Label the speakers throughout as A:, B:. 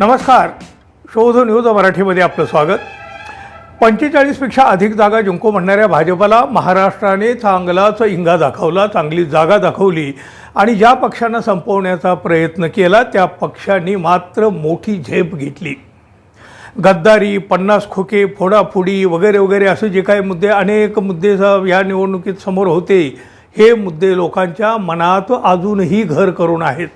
A: नमस्कार. शोध न्यूज मराठीमध्ये आपलं स्वागत. पंचेचाळीसपेक्षा अधिक जागा जिंकू म्हणणाऱ्या भाजपला महाराष्ट्राने चांगलाच इंगा दाखवला चांगली जागा दाखवली आणि ज्या पक्षांना संपवण्याचा प्रयत्न केला त्या पक्षांनी मात्र मोठी झेप घेतली. गद्दारी पन्नास खोके फोडाफोडी वगैरे वगैरे असे जे काही मुद्दे अनेक मुद्दे या निवडणुकीत समोर होते. हे मुद्दे लोकांच्या मनात अजूनही घर करून आहेत.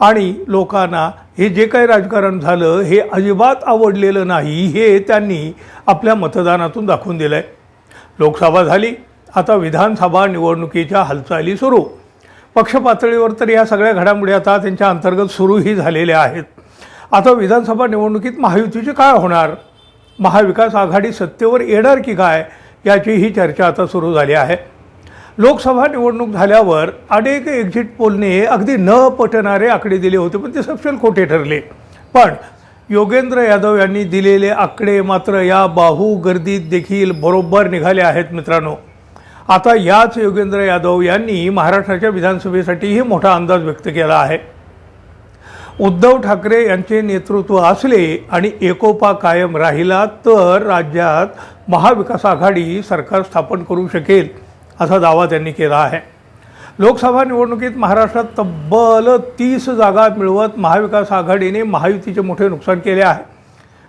A: आणि लोकांना हे जे काही राजकारण झालं हे अजिबात आवडलेलं नाही हे त्यांनी आपल्या मतदानातून दाखवून दिलं आहे लोकसभा झाली आता विधानसभा निवडणुकीच्या हालचाली सुरू. पक्षपातळीवर तर या सगळ्या घडामोडी आता त्यांच्या अंतर्गत सुरूही झालेल्या आहेत. आता विधानसभा निवडणुकीत महायुतीचे काय होणार? महाविकास आघाडी सत्तेवर येणार की काय? याची ही चर्चा आता सुरू झाली आहे. लोकसभा निवडणूक झाल्यावर अनेक एक्झिट पोलने अगदी न पटणारे आकडे दिले होते पण ते सपशल खोटे ठरले. पण योगेंद्र यादव यांनी दिलेले आकडे मात्र या बाहू गर्दीत देखील बरोबर निघाले आहेत मित्रांनो. आता याच योगेंद्र यादव यांनी महाराष्ट्राच्या विधानसभेसाठीही मोठा अंदाज व्यक्त केला आहे. उद्धव ठाकरे यांचे नेतृत्व असले आणि एकोपा कायम राहिला तर राज्यात महाविकास आघाडी सरकार स्थापन करू शकेल. असा दावा त्यांनी केला आहे. लोकसभा निवडणुकीत महाराष्ट्रात तब्बल तीस जागा मिळवत महाविकास आघाडीने महायुतीचे मोठे नुकसान केले आहे.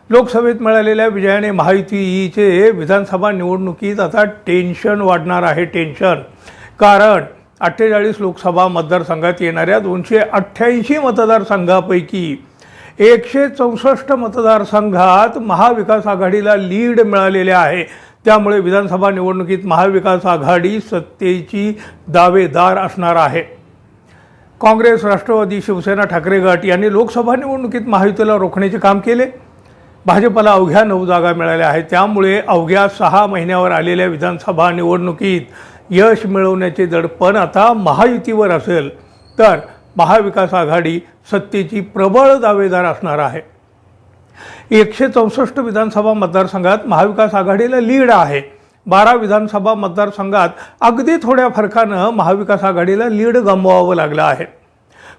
A: लोकसभेत मिळालेल्या विजयाने महायुतीचे विधानसभा निवडणुकीत आता टेन्शन वाढणार आहे टेन्शन कारण अठ्ठेचाळीस लोकसभा मतदारसंघात येणाऱ्या दोनशे अठ्ठ्याऐंशी मतदारसंघापैकी एकशे चौसष्ट मतदारसंघात महाविकास आघाडीला लीड मिळालेले आहे. त्यामुळे विधानसभा निवडणुकीत महाविकास आघाडी सत्तेची दावेदार असणार आहे. काँग्रेस राष्ट्रवादी शिवसेना ठाकरे गट यांनी लोकसभा निवडणुकीत महायुतीला रोखण्याचे काम केले. भाजपला अवघ्या नऊ जागा मिळाल्या आहेत. त्यामुळे अवघ्या सहा महिन्यावर आलेल्या विधानसभा निवडणुकीत यश मिळवण्याचे दडपण आता महायुतीवर असेल तर महाविकास आघाडी सत्तेची प्रबळ दावेदार असणार आहे. एकशे चौसष्ट विधानसभा मतदारसंघात महाविकास आघाडीला लीड आहे. बारा विधानसभा मतदारसंघात अगदी थोड्या फरकानं महाविकास आघाडीला लीड गमवावं लागलं आहे.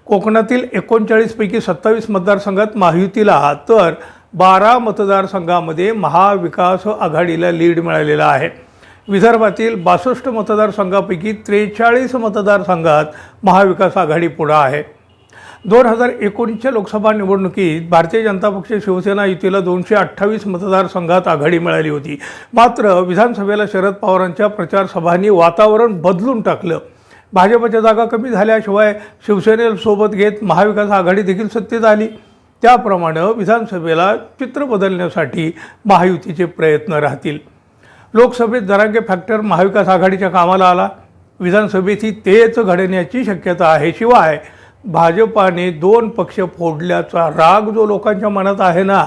A: कोकणातील एकोणचाळीसपैकी सत्तावीस मतदारसंघात महायुतीला तर बारा मतदारसंघामध्ये महाविकास आघाडीला लीड मिळालेला आहे. विदर्भातील बासष्ट मतदारसंघापैकी त्रेचाळीस मतदारसंघात महाविकास आघाडी पुढं आहे. दोन हजार एकोणीसच्या लोकसभा निवडणुकीत भारतीय जनता पक्ष शिवसेना युतीला दोनशे अठ्ठावीस मतदारसंघात आघाडी मिळाली होती. मात्र विधानसभेला शरद पवारांच्या प्रचारसभांनी वातावरण बदलून टाकलं. भाजपच्या जागा कमी झाल्याशिवाय शिवसेनेसोबत घेत महाविकास आघाडी देखील सत्तेत आली. त्याप्रमाणे विधानसभेला चित्र बदलण्यासाठी महायुतीचे प्रयत्न राहतील. लोकसभेत जरांगे फॅक्टर महाविकास आघाडीच्या कामाला आला. विधानसभेतही तेच घडण्याची शक्यता आहे. शिवाय भाजपाने दोन पक्ष फोडल्याचा राग जो लोकांच्या मनात आहे ना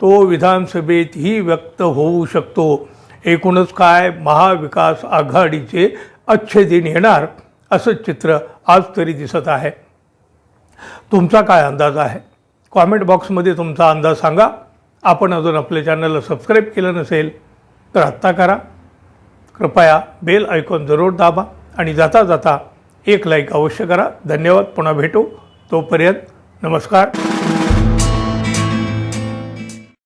A: तो विधानसभेतही व्यक्त होऊ शकतो. एकूणच काय महाविकास आघाडीचे अच्छे दिन येणार असं चित्र आज तरी दिसत आहे. तुमचा काय अंदाज आहे? कॉमेंट बॉक्समध्ये तुमचा अंदाज सांगा. आपण अजून आपल्या चॅनलला सबस्क्राईब केलं नसेल तर आत्ता करा. कृपया बेल ऐकून जरूर दाबा आणि जाता जाता एक लाईक अवश्य करा. धन्यवाद. पुन्हा भेटू. तोपर्यंत नमस्कार.